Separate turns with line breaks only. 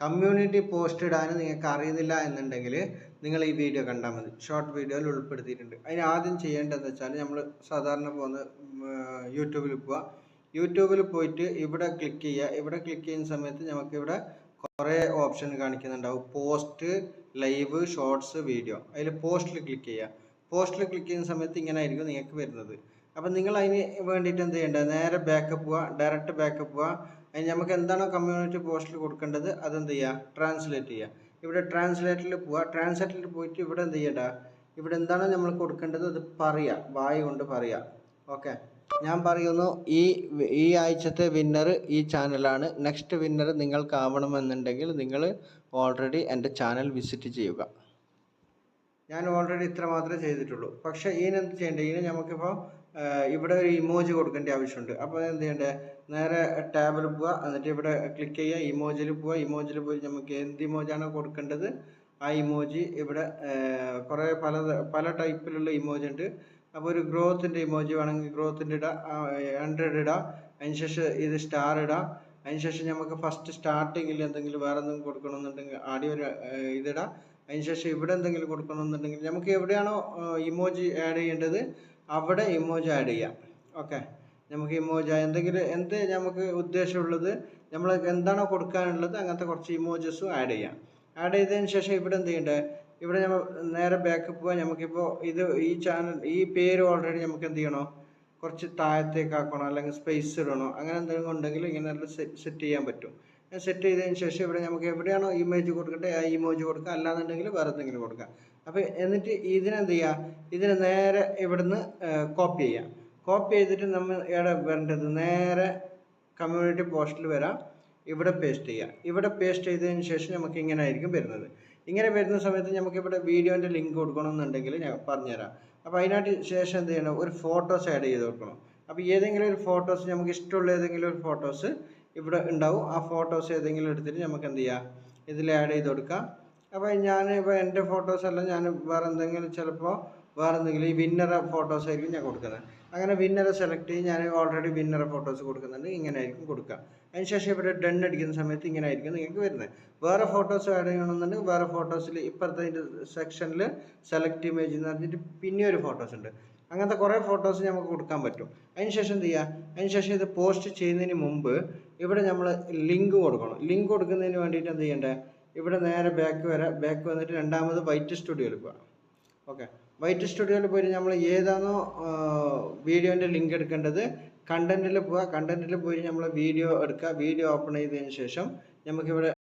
Community post ഇടാൻ നിങ്ങൾക്ക് അറിയുന്നില്ല എന്നുണ്ടെങ്കിൽ നിങ്ങൾ ഈ വീഡിയോ കണ്ടാൽ മതി. ഷോർട്ട് വീഡിയോയിൽ ഉൾപ്പെടുത്തിയിട്ടുണ്ട്. അതിന് ആദ്യം ചെയ്യേണ്ടതെന്ന് വെച്ചാൽ നമ്മൾ സാധാരണ പോകുന്ന യൂട്യൂബിൽ പോവുക. യൂട്യൂബിൽ പോയിട്ട് ഇവിടെ ക്ലിക്ക് ചെയ്യുക. ഇവിടെ ക്ലിക്ക് ചെയ്യുന്ന സമയത്ത് നമുക്ക് ഇവിടെ കുറേ option കാണിക്കുന്നുണ്ടാവും. Post live shorts video. അതിൽ പോസ്റ്റിൽ ക്ലിക്ക് ചെയ്യുക. പോസ്റ്റിൽ ക്ലിക്ക് ചെയ്യുന്ന സമയത്ത് ഇങ്ങനെ ആയിരിക്കും നിങ്ങൾക്ക് വരുന്നത്. അപ്പം നിങ്ങൾ അതിന് വേണ്ടിയിട്ട് എന്ത് ചെയ്യേണ്ടത്? നേരെ ബാക്കപ്പ് പോവുക. ഡയറക്റ്റ് ബാക്കപ്പ് പോവുക. നമുക്ക് എന്താണോ കമ്മ്യൂണിറ്റി പോസ്റ്റിൽ കൊടുക്കേണ്ടത് അതെന്ത് ചെയ്യുക ട്രാൻസ്ലേറ്റ് ചെയ്യുക ഇവിടെ ട്രാൻസ്ലേറ്ററിൽ പോവുക ട്രാൻസ്ലേറ്ററിൽ പോയിട്ട് ഇവിടെ എന്ത് ചെയ്യണ്ട? ഇവിടെ എന്താണോ നമ്മൾ കൊടുക്കേണ്ടത്? അത് പറയുക വായി കൊണ്ട് പറയുക ഓക്കെ. ഞാൻ പറയുന്നു ഈ ഈ ആഴ്ചത്തെ വിന്നർ ഈ ചാനലാണ് നെക്സ്റ്റ് വിന്നർ നിങ്ങൾക്കാവണമെന്നുണ്ടെങ്കിൽ നിങ്ങൾ ഓൾറെഡി എന്റെ ചാനൽ വിസിറ്റ് ചെയ്യുക. ഞാൻ ഓൾറെഡി ഇത്ര മാത്രമേ ചെയ്തിട്ടുള്ളൂ. പക്ഷേ ഇതിനെന്ത് ചെയ്യേണ്ടത് ഇതിന് നമുക്കിപ്പോൾ ഇവിടെ ഒരു ഇമോജി കൊടുക്കേണ്ട ആവശ്യമുണ്ട്. അപ്പോൾ എന്ത് ചെയ്യേണ്ടത് നേരെ ടാബിൽ പോവുക എന്നിട്ട് ഇവിടെ ക്ലിക്ക് ചെയ്യുക. ഇമോജിൽ പോവുക ഇമോജിൽ പോയി നമുക്ക് എന്ത് ഇമോജാണ് കൊടുക്കേണ്ടത്? ആ ഇമോജി ഇവിടെ കുറേ പല പല ടൈപ്പിലുള്ള ഇമോജി ഉണ്ട്. അപ്പോൾ ഒരു ഗ്രോത്തിന്റെ ഇമോജി വേണമെങ്കിൽ ഗ്രോത്തിന്റെ ഇടാം. ഹൺഡ്രഡ് ഇടാം. അതിനുശേഷം ഇത് സ്റ്റാർ ഇടാം. അതിനുശേഷം നമുക്ക് ഫസ്റ്റ് സ്റ്റാർട്ടിങ്ങിൽ എന്തെങ്കിലും വേറെ എന്തെങ്കിലും കൊടുക്കണമെന്നുണ്ടെങ്കിൽ ആദ്യം ഒരു ഇതിടാം. അതിന് ശേഷം ഇവിടെ എന്തെങ്കിലും കൊടുക്കണമെന്നുണ്ടെങ്കിൽ നമുക്ക് എവിടെയാണോ ഇമോജി ആഡ് ചെയ്യേണ്ടത് അവിടെ ഇമോജി ആഡ് ചെയ്യാം. ഓക്കെ നമുക്ക് ഇമോജി എന്തെങ്കിലും എന്ത് നമുക്ക് ഉദ്ദേശമുള്ളത് നമ്മൾ എന്താണോ കൊടുക്കാനുള്ളത് അങ്ങനത്തെ കുറച്ച് ഇമോജസും ആഡ് ചെയ്യാം. ആഡ് ചെയ്തതിന് ശേഷം ഇവിടെ എന്ത് ചെയ്യേണ്ടത് ഇവിടെ നമ്മൾ നേരെ ബാക്ക് പോകാൻ നമുക്കിപ്പോൾ ഇത് ഈ ചാനൽ ഈ പേര് ഓൾറെഡി നമുക്ക് എന്ത് ചെയ്യണോ? കുറച്ച് താഴത്തേക്ക് ആക്കണോ? അല്ലെങ്കിൽ സ്പേസ് ഇടണോ? അങ്ങനെ എന്തെങ്കിലും ഉണ്ടെങ്കിൽ ഇങ്ങനെ സെറ്റ് ചെയ്യാൻ പറ്റും. സെറ്റ് ചെയ്തതിന് ശേഷം ഇവിടെ നമുക്ക് എവിടെയാണോ ഇമേജ് കൊടുക്കട്ടെ ആ ഇമേജ് കൊടുക്കുക അല്ലാന്നുണ്ടെങ്കിൽ വേറെ എന്തെങ്കിലും കൊടുക്കാം. അപ്പോൾ എന്നിട്ട് ഇതിനെന്ത് ചെയ്യുക ഇതിനെ നേരെ ഇവിടുന്ന് കോപ്പി ചെയ്യാം. കോപ്പി ചെയ്തിട്ട് നമ്മൾ ഇവിടെ വരേണ്ടത്? നേരെ കമ്മ്യൂണിറ്റി പോസ്റ്റിൽ വരാം. ഇവിടെ പേസ്റ്റ് ചെയ്യുക ഇവിടെ പേസ്റ്റ് ചെയ്തതിന് ശേഷം നമുക്ക് ഇങ്ങനെ ആയിരിക്കും വരുന്നത്. ഇങ്ങനെ വരുന്ന സമയത്ത് നമുക്ക് ഇവിടെ വീഡിയോന്റെ ലിങ്ക് കൊടുക്കണമെന്നുണ്ടെങ്കിൽ ഞാൻ പറഞ്ഞുതരാം. അപ്പോൾ അതിനായിട്ട് ശേഷം എന്ത് ചെയ്യണം? ഒരു ഫോട്ടോസ് ആഡ് ചെയ്ത് കൊടുക്കണം. അപ്പോൾ ഏതെങ്കിലും ഒരു ഫോട്ടോസ് നമുക്ക് ഇഷ്ടമുള്ള ഏതെങ്കിലും ഒരു ഫോട്ടോസ് ഇവിടെ ഉണ്ടാവും. ആ ഫോട്ടോസ് ഏതെങ്കിലും എടുത്തിട്ട് നമുക്ക് എന്ത് ചെയ്യാം? ഇതിൽ ആഡ് ചെയ്ത് കൊടുക്കാം. അപ്പോൾ ഞാൻ ഇപ്പോൾ എന്റെ ഫോട്ടോസ് അല്ല ഞാൻ വേറെ എന്തെങ്കിലും ചിലപ്പോൾ വേറെ എന്തെങ്കിലും ഈ വിന്നറെ ഫോട്ടോസ് ആയിരിക്കും ഞാൻ കൊടുക്കുന്നത്. അങ്ങനെ വിന്നറെ സെലക്ട് ചെയ്ത് ഞാൻ ഓൾറെഡി വിന്നറെ ഫോട്ടോസ് കൊടുക്കുന്നുണ്ട്. ഇങ്ങനെ ആയിരിക്കും കൊടുക്കുക അതിനുശേഷം ഇവിടെ ഡൺ അടിക്കുന്ന സമയത്ത് ഇങ്ങനെ ആയിരിക്കും നിങ്ങൾക്ക് വരുന്നത്. വേറെ ഫോട്ടോസ് ആഡ് ചെയ്യണമെന്നുണ്ടെങ്കിൽ വേറെ ഫോട്ടോസിൽ ഇപ്പുറത്തെ സെക്ഷനിൽ സെലക്ട് ഇമേജ് എന്ന് പറഞ്ഞിട്ട് പിന്നെ ഒരു ഫോട്ടോസ് ഉണ്ട്. അങ്ങനത്തെ കുറേ ഫോട്ടോസ് നമുക്ക് കൊടുക്കാൻ പറ്റും. അതിനുശേഷം എന്ത് ചെയ്യുക അതിനുശേഷം ഇത് പോസ്റ്റ് ചെയ്യുന്നതിന് മുമ്പ് ഇവിടെ നമ്മൾ ലിങ്ക് കൊടുക്കണം. ലിങ്ക് കൊടുക്കുന്നതിന് വേണ്ടിയിട്ട് എന്ത് ചെയ്യേണ്ടത് ഇവിടെ നേരെ ബാക്ക് വരാം ബാക്ക് വന്നിട്ട് രണ്ടാമത് വൈറ്റ് സ്റ്റുഡിയോയിൽ പോകാം ഓക്കെ വൈറ്റ് സ്റ്റുഡിയോയിൽ പോയിട്ട് നമ്മൾ ഏതാണോ വീഡിയോന്റെ ലിങ്ക് എടുക്കേണ്ടത് കണ്ടന്റിൽ പോവുക കണ്ടന്റിൽ പോയി നമ്മൾ വീഡിയോ എടുക്കുക. വീഡിയോ ഓപ്പൺ ചെയ്തതിന് ശേഷം നമുക്കിവിടെ